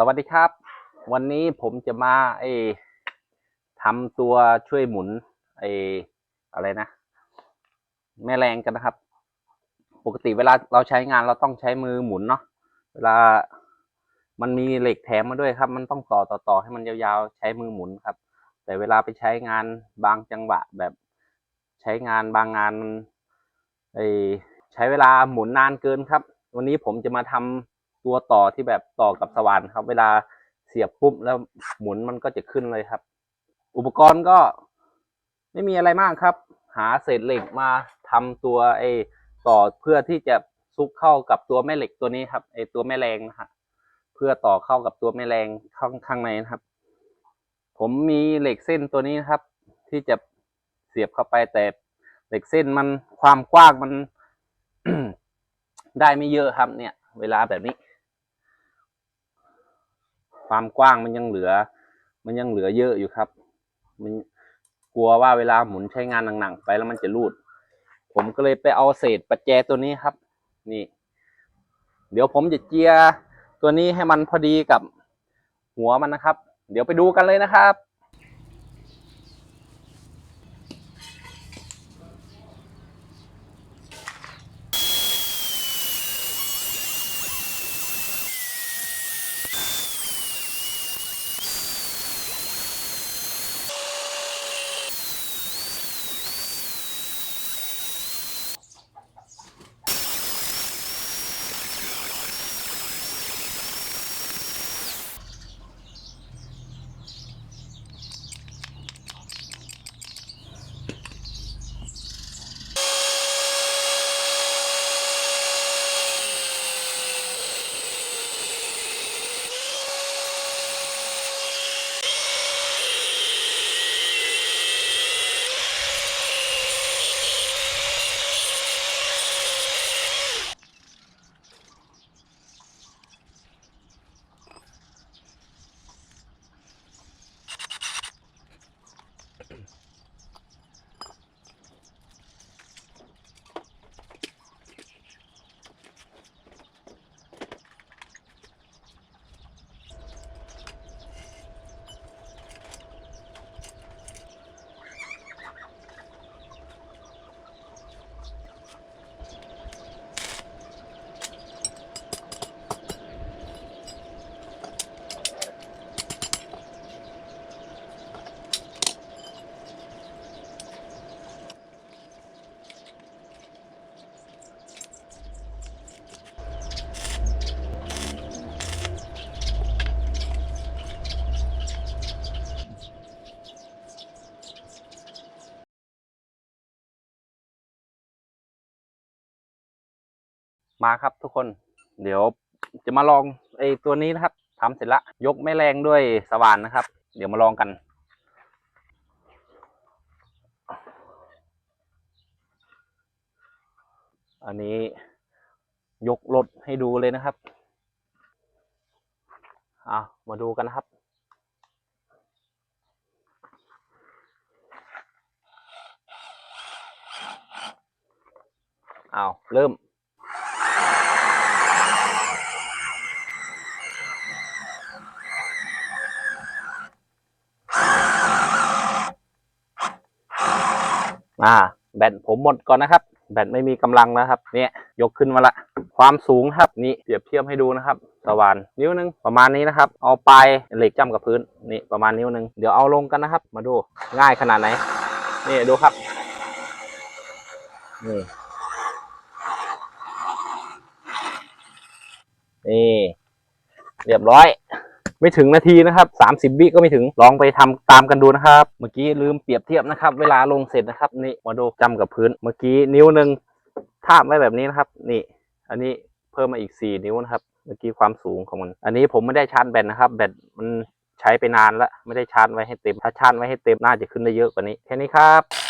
สวัสดีครับ วันนี้ผมจะมาไอทำตัวช่วยหมุนไออะไรนะ แม่แรงกันนะครับ ปกติเวลาเราใช้งานเราต้องใช้มือหมุนเนาะเวลามันมีเหล็กแถมมาด้วยครับ มันต้องต่อต่อต่อให้มันยาวๆใช้มือหมุนครับ แต่เวลาไปใช้งานบางจังหวะแบบใช้งานบางงานไอใช้เวลาหมุนนานเกินครับ วันนี้ผมจะมาทำ ตัวต่อที่แบบต่อกับสว่านครับ เวลาเสียบปุ๊บแล้วหมุนมันก็จะขึ้นเลยครับ อุปกรณ์ก็ไม่มีอะไรมากครับ หาเศษเหล็กมาทำตัวไอ้ต่อเพื่อที่จะซุกเข้ากับตัวแม่เหล็กตัวนี้ครับไอ้ตัวแม่แรงนะฮะเพื่อต่อเข้ากับตัวแม่แรงข้างข้างในนะครับ ผมมีเหล็กเส้นตัวนี้นะครับ ที่จะเสียบเข้าไปแต่เหล็กเส้นมันความกว้างมันได้ไม่เยอะครับเนี่ย เวลาแบบนี้ ความกว้างมันยังเหลือ มันยังเหลือเยอะอยู่ครับ มันกลัวว่าเวลาหมุนใช้งานหนักๆไปแล้วมันจะรูด ผมก็เลยไปเอาเศษประแจตัวนี้ครับ นี่ เดี๋ยวผมจะเจียตัวนี้ให้มันพอดีกับหัวมันนะครับ เดี๋ยวไปดูกันเลยนะครับ มาครับทุกคน เดี๋ยวจะมาลองไอ้ตัวนี้นะครับทำเสร็จละยกแม่แรงด้วยสว่านนะครับ เดี๋ยวมาลองกันอันนี้ยกรถให้ดูเลยนะครับอามาดูกันนะครับ เอาเริ่ม อ่าแบตผมหมดก่อนนะครับ แบตไม่มีกำลังนะครับ เนี่ยยกขึ้นมาละ ความสูงครับนี่เปรียบเทียบให้ดูนะครับ สว่านนิ้วหนึงประมาณนี้นะครับ เอาปลายเหล็กจ้ำกับพื้นนี่ประมาณนิ้วหนึงเดี๋ยวเอาลงกันนะครับ มาดูง่ายขนาดไหนนี่ดูครับนี่นี่เรียบร้อย ไม่ถึงนาทีนะครับสามสิบวิก็ไม่ถึงลองไปทำตามกันดูนะครับ เมื่อกี้ลืมเปรียบเทียบนะครับ เวลาลงเสร็จนะครับ นี่มาดูจำกับพื้น เมื่อกี้นิ้วหนึ่งทาบไว้แบบนี้นะครับ นี่ อันนี้เพิ่มมาอีกสี่นิ้วนะครับ เมื่อกี้ความสูงของมัน อันนี้ผมไม่ได้ชาร์จแบตนะครับ แบตมันใช้ไปนานแล้วไม่ได้ชาร์จไว้ให้เต็ม ถ้าชาร์จไว้ให้เต็มน่าจะขึ้นได้เยอะกว่านี้แค่นี้ครับ